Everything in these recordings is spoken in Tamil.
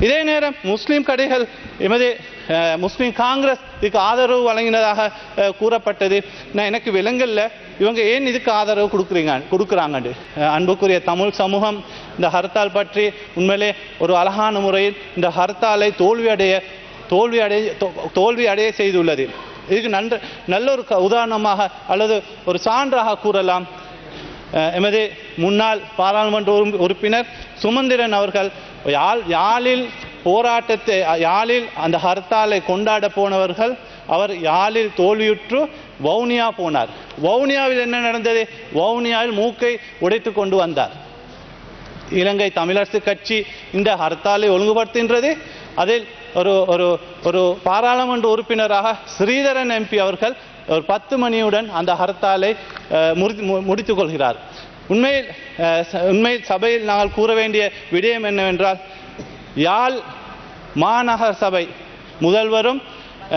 இதே நேரம் முஸ்லீம் கடைகள் எமது முஸ்லீம் காங்கிரஸ் இதுக்கு ஆதரவு வழங்கினதாக கூறப்பட்டது. நான் எனக்கு விலங்கல்ல. இவங்க ஏன் இதுக்கு ஆதரவு கொடுக்குறீங்க கொடுக்குறாங்கண்டு? அன்புக்குரிய தமிழ் சமூகம் இந்த ஹர்த்தால் பற்றி உண்மையிலே ஒரு அழகான முறையில் இந்த ஹர்த்தாலை தோல்வியடைய தோல்வி அடைய தோல்வி அடைய செய்துள்ளது. இதுக்கு நன்ற நல்ல ஒரு க- உதாரணமாக அல்லது ஒரு சான்றாக கூறலாம். எமது முன்னாள் பாராளுமன்ற உறுப்பினர் சுமந்திரன் அவர்கள் யாழ் யாழில் போராட்டத்தை யாழில் அந்த ஹர்த்தாலை கொண்டாட போனவர்கள் அவர் யாழில் தோல்வியுற்று வவுனியா போனார். வவுனியாவில் என்ன நடந்தது? வவுனியாவில் மூக்கை உடைத்து கொண்டு வந்தார். இலங்கை தமிழரசு கட்சி இந்த ஹர்த்தாலை ஒழுங்குபடுத்துகின்றது. அதில் ஒரு ஒரு ஒரு பாராளுமன்ற உறுப்பினராக ஸ்ரீதரன் எம்பி அவர்கள் ஒரு பத்து மணியுடன் அந்த ஹர்த்தாலை முடித்து மு- கொள்கிறார் உண்மையில் உண்மையில் சபையில் நாங்கள் கூற வேண்டிய விடயம் என்னவென்றால் யாழ் மாநகர சபை முதல்வரும்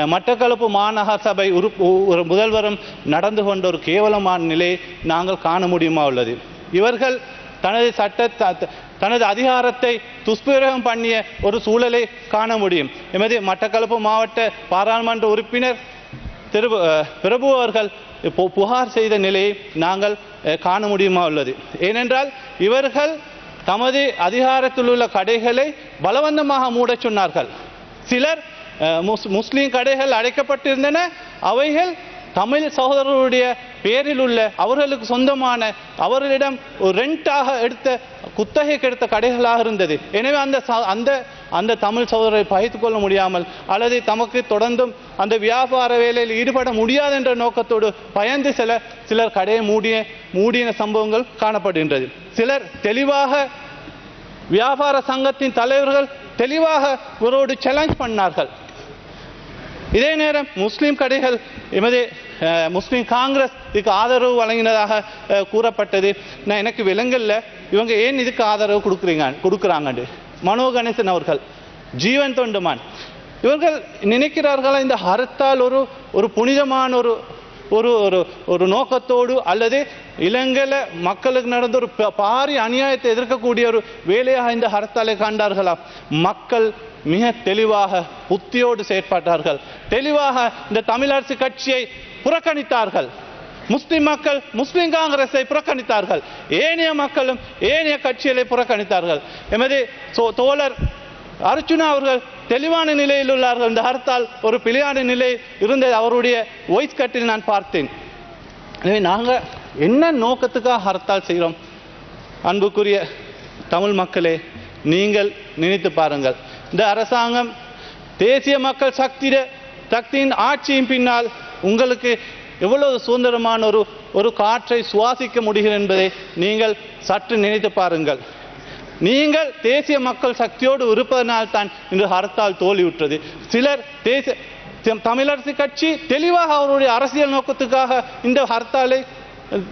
மட்டக்களப்பு மாநகர சபை உறுப்பு ஒரு முதல்வரும் நடந்து கொண்ட ஒரு கேவலமான நிலையை நாங்கள் காண முடியுமா உள்ளது? இவர்கள் தனது சட்ட தனது அதிகாரத்தை துஷ்பிரயோகம் பண்ணிய ஒரு சூழலை காண முடியும். எமது மட்டக்களப்பு மாவட்ட பாராளுமன்ற உறுப்பினர் திரு பிரபு அவர்கள் இப்போ புகார் செய்த நிலையை நாங்கள் காண முடியுமா உள்ளது. ஏனென்றால் இவர்கள் தமது அதிகாரத்தில் உள்ள கடைகளை பலவந்தமாக மூடச் சொன்னார்கள். சிலர் முஸ் முஸ்லீம் கடைகள் அடைக்கப்பட்டிருந்தன. அவைகள் தமிழ் சகோதரருடைய பேரில் உள்ள அவர்களுக்கு சொந்தமான அவர்களிடம் ஒரு ரெண்டாக எடுத்த குத்தகைக்கு எடுத்த கடைகளாக இருந்தது. எனவே அந்த அந்த அந்த தமிழ் சகோதரரை பகித்து கொள்ள முடியாமல் அல்லது தமக்கு தொடர்ந்தும் அந்த வியாபார வேலையில் ஈடுபட முடியாது என்ற நோக்கத்தோடு பயந்து சில சிலர் கடையை மூடிய மூடின சம்பவங்கள் காணப்படுகின்றது. சிலர் தெளிவாக வியாபார சங்கத்தின் தலைவர்கள் தெளிவாக இவரோடு சேலஞ்ச் பண்ணார்கள். இதே நேரம் முஸ்லீம் கடைகள் எமது முஸ்லீம் காங்கிரஸ் இதுக்கு ஆதரவு வழங்கினதாக கூறப்பட்டது. நான் எனக்கு விலங்கல்ல இவங்க ஏன் இதுக்கு ஆதரவு கொடுக்குறீங்க கொடுக்குறாங்கண்டு? மனோ கணேசன் அவர்கள் ஜீவன் தொண்டுமான். இவர்கள் நினைக்கிறார்களா இந்த ஹரத்தால் ஒரு ஒரு புனிதமான ஒரு ஒரு ஒரு ஒரு நோக்கத்தோடு அல்லது இலங்கையில் மக்களுக்கு நடந்த ஒரு ப- பாரிய அநியாயத்தை எதிர்க்கக்கூடிய ஒரு வேலையாக இந்த ஹரத்தாலை கண்டார்களா மக்கள் மிக தெளிவாக புத்தியோடு செயற்பட்டார்கள். தெளிவாக இந்த தமிழரசு கட்சியை புறக்கணித்தார்கள். முஸ்லிம் மக்கள் முஸ்லிம் காங்கிரஸை புறக்கணித்தார்கள். ஏனைய மக்களும் ஏனைய கட்சிகளை புறக்கணித்தார்கள். எமது சோ- தோழர் அர்ஜுனா அவர்கள் தெளிவான நிலையில் உள்ளார்கள். இந்த ஹர்த்தால் ஒரு பிழையான நிலை இருந்தது. அவருடைய வாய்ஸ் கட்டில் நான் பார்த்தேன். எனவே நாங்கள் என்ன நோக்கத்துக்காக ஹர்த்தால் செய்கிறோம்? அன்புக்குரிய தமிழ் மக்களே நீங்கள் நினைத்து பாருங்கள். இந்த அரசாங்கம் தேசிய மக்கள் சக்தியிட சக்தியின் ஆட்சியின் பின்னால் உங்களுக்கு எவ்வளவு சுதந்திரமான ஒரு ஒரு காற்றை சுவாசிக்க முடிகிறது என்பதை நீங்கள் சற்று நினைத்து பாருங்கள். நீங்கள் தேசிய மக்கள் சக்தியோடு இருப்பதனால் தான் இன்று ஹர்த்தால் தோல்வியுற்றது. சிலர் தேசிய தமிழரசு கட்சி தெளிவாக அவருடைய அரசியல் நோக்கத்துக்காக இந்த ஹர்த்தாலை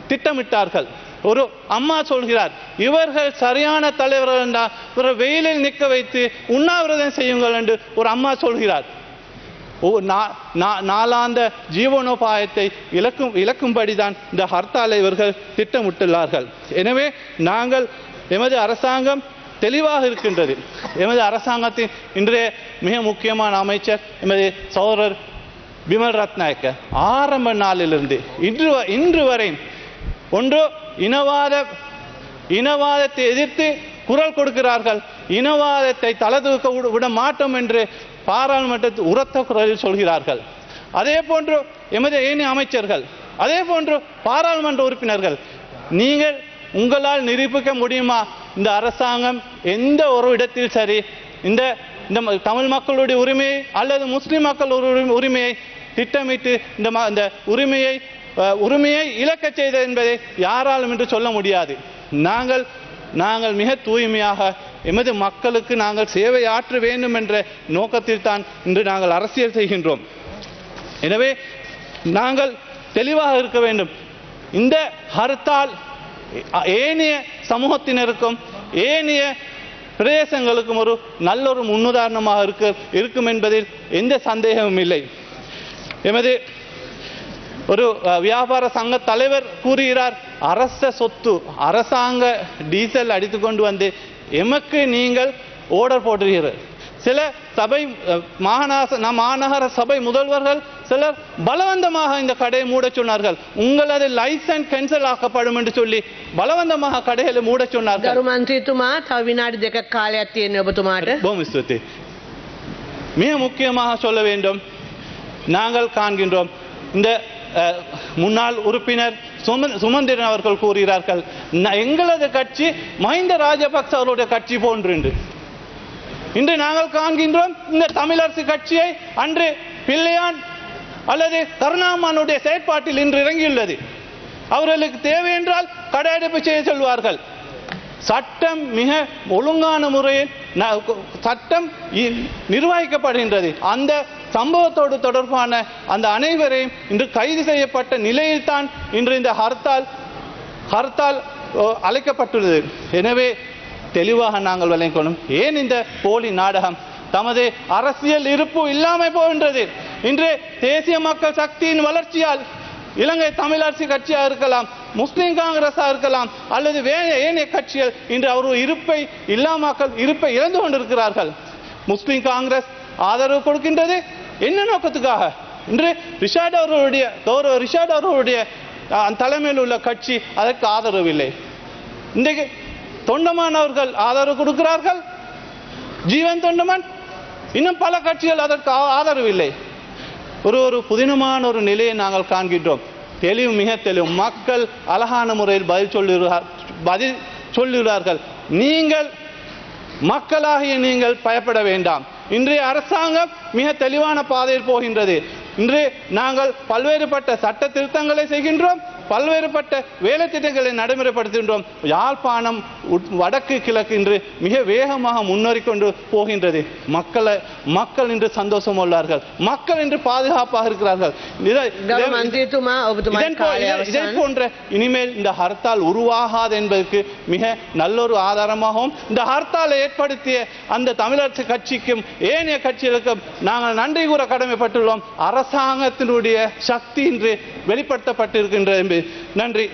திட்டமிட்டார்கள். ஒரு அம்மா சொல்கிறார் இவர்கள் சரியான தலைவர்கள் என்றால் இவரை வெயிலில் நிற்க வைத்து உண்ணாவிரதம் செய்யுங்கள் என்று ஒரு அம்மா சொல்கிறார். நாளாந்த ஜீவனோபாயத்தை இழக்கும் இழக்கும்படிதான் இந்த ஹர்த்தாலை இவர்கள் திட்டமிட்டுள்ளார்கள். எனவே நாங்கள் எமது அரசாங்கம் தெளிவாக இருக்கின்றது. எமது அரசாங்கத்தின் இன்றைய மிக முக்கியமான அமைச்சர் எமது சகோதரர் பிமல் ரத்நாயக்க ஆரம்ப நாளிலிருந்து இன்று இன்று வரை ஒன்று இனவாத இனவாதத்தை எதிர்த்து குரல் கொடுக்கிறார்கள். இனவாதத்தை தலை தூக்க விட மாட்டோம் என்று பாராளுமன்றத்தில் உரத்த குரலில் சொல்கிறார்கள். அதே போன்று எமது ஏனைய அமைச்சர்கள் அதே போன்று பாராளுமன்ற உறுப்பினர்கள் நீங்கள் உங்களால் நிரூபிக்க முடியுமா? இந்த அரசாங்கம் எந்த ஒரு இடத்தில் சரி இந்த இந்த ம- தமிழ் மக்களுடைய உரிமையை அல்லது முஸ்லீம் மக்கள் உரிமையை திட்டமிட்டு இந்த ம- இந்த உரிமையை உரிமையை இழக்கச் செய்தது என்பதை யாராலும் என்று சொல்ல முடியாது. நாங்கள் நாங்கள் மிக தூய்மையாக எமது மக்களுக்கு நாங்கள் சேவை ஆற்ற வேண்டும் என்ற நோக்கத்தில் தான் இன்று நாங்கள் அரசியல் செய்கின்றோம். எனவே நாங்கள் தெளிவாக இருக்க வேண்டும். இந்த ஹர்த்தால் ஏனைய சமூகத்தினருக்கும் ஏனைய பிரதேசங்களுக்கும் ஒரு நல்ல ஒரு முன்னுதாரணமாக இருக்க இருக்கும் என்பதில் எந்த சந்தேகமும் இல்லை. எமது ஒரு வியாபார சங்க தலைவர் கூறுகிறார் அரச சொத்து அரசாங்க டீசல் அடித்து கொண்டு வந்து எமக்கு நீங்கள் ஓர்டர் போடுகிறீர்கள் சில சபை அஹ், மாநகர நம் மாநகர சபை முதல்வர்கள் சிலர் பலவந்தமாக இந்த கடையை மூடச் சொன்னார்கள் உங்களது லைசன்ஸ் கேன்சல் ஆக்கப்படும் என்று சொல்லி பலவந்தமாக கடைகளை மூடச் சொன்னார்கள் ගරු මන්ත්‍රීතුමා තව විනාඩි දෙකක් කාලයක් තියෙනවා ඔබතුමාට. போம் ஸ்துதி மிக முக்கியமாக சொல்ல வேண்டும் நாங்கள் காண்கின்றோம் இந்த அஹ், முன்னாள் உறுப்பினர் சும- சுமந்திரன் அவர்கள் கூறுகிறார்கள் எங்களது கட்சி மஹிந்த ராஜபக்ச அவருடைய கட்சி போன்று இன்று நாங்கள் காண்கின்றோம் இந்த தமிழரசு கட்சியை அன்று பிள்ளையான் அல்லது கருணாமனுடைய செயற்பாட்டில் இன்று இறங்கியுள்ளது. அவர்களுக்கு தேவை என்றால் கடையெடுப்பு செய்ய சொல்வார்கள். சட்டம் மிக ஒழுங்கான முறையில் சட்டம் நிர்வகிக்கப்படுகின்றது. அந்த சம்பவத்தோடு தொடர்பான அந்த அனைவரையும் இன்று கைது செய்யப்பட்ட நிலையில்தான் இன்று இந்த ஹர்த்தால் ஹர்த்தால் ஓ, அழைக்கப்பட்டுள்ளது. எனவே தெளிவாக நாங்கள் விளங்கணும் ஏன் இந்த போலி நாடகம் தமது அரசியல் இருப்பு இல்லாமல் போகின்றது? இன்று தேசிய மக்கள் சக்தியின் வளர்ச்சியால் இலங்கை தமிழரசு கட்சியாக இருக்கலாம். முஸ்லீம் காங்கிரஸாக இருக்கலாம் அல்லது வேறு ஏனைய கட்சிகள் இன்று அவர் இருப்பை இல்லாமக்கள் இருப்பை இழந்து கொண்டிருக்கிறார்கள். முஸ்லீம் காங்கிரஸ் ஆதரவு கொடுக்கின்றது. என்ன நோக்கத்துக்காக? இன்று ரிஷாட் அவர்களுடைய கௌரவ ரிஷாட் அவர்களுடைய தலைமையில் உள்ள கட்சி அதற்கு ஆதரவு இல்லை. இன்றைக்கு தொண்டமானவர்கள் ஆதரவு கொடுக்கிறார்கள். ஜீவன் தொண்டமான் இன்னும் பல கட்சிகள் அதற்கு ஆதரவு இல்லை. ஒரு ஒரு புதினமான ஒரு நிலையை நாங்கள் காண்கின்றோம். தெளிவு மிக தெளிவு. மக்கள் அழகான முறையில் பதில் சொல்லுகிறார் பதில் சொல்லுகிறார்கள் நீங்கள் மக்களாகிய நீங்கள் பயப்பட வேண்டாம். இன்றைய அரசாங்கம் மிக தெளிவான பாதையில் போகின்றது. இன்று நாங்கள் பல்வேறுபட்ட சட்ட திருத்தங்களை செய்கின்றோம். பல்வேறுபட்ட வேலை திட்டங்களை நடைமுறைப்படுத்துகின்றோம். யாழ்ப்பாணம் வடக்கு கிழக்கு இன்று மிக வேகமாக முன்னேறி கொண்டு போகின்றது. மக்களை மக்கள் இன்று சந்தோஷம் உள்ளார்கள் மக்கள் இன்று பாதுகாப்பாக இருக்கிறார்கள். இதை போன்ற இனிமேல் இந்த ஹர்த்தால் உருவாகாது என்பதற்கு மிக நல்லொரு ஆதாரமாகவும் இந்த ஹர்த்தாலை ஏற்படுத்திய அந்த தமிழரசு கட்சிக்கும் ஏனைய கட்சிகளுக்கும் நாங்கள் நன்றி கூற கடமைப்பட்டுள்ளோம். அரசாங்கத்தினுடைய சக்தி இன்று வெளிப்படுத்தப்பட்டிருக்கின்றது நன்றி.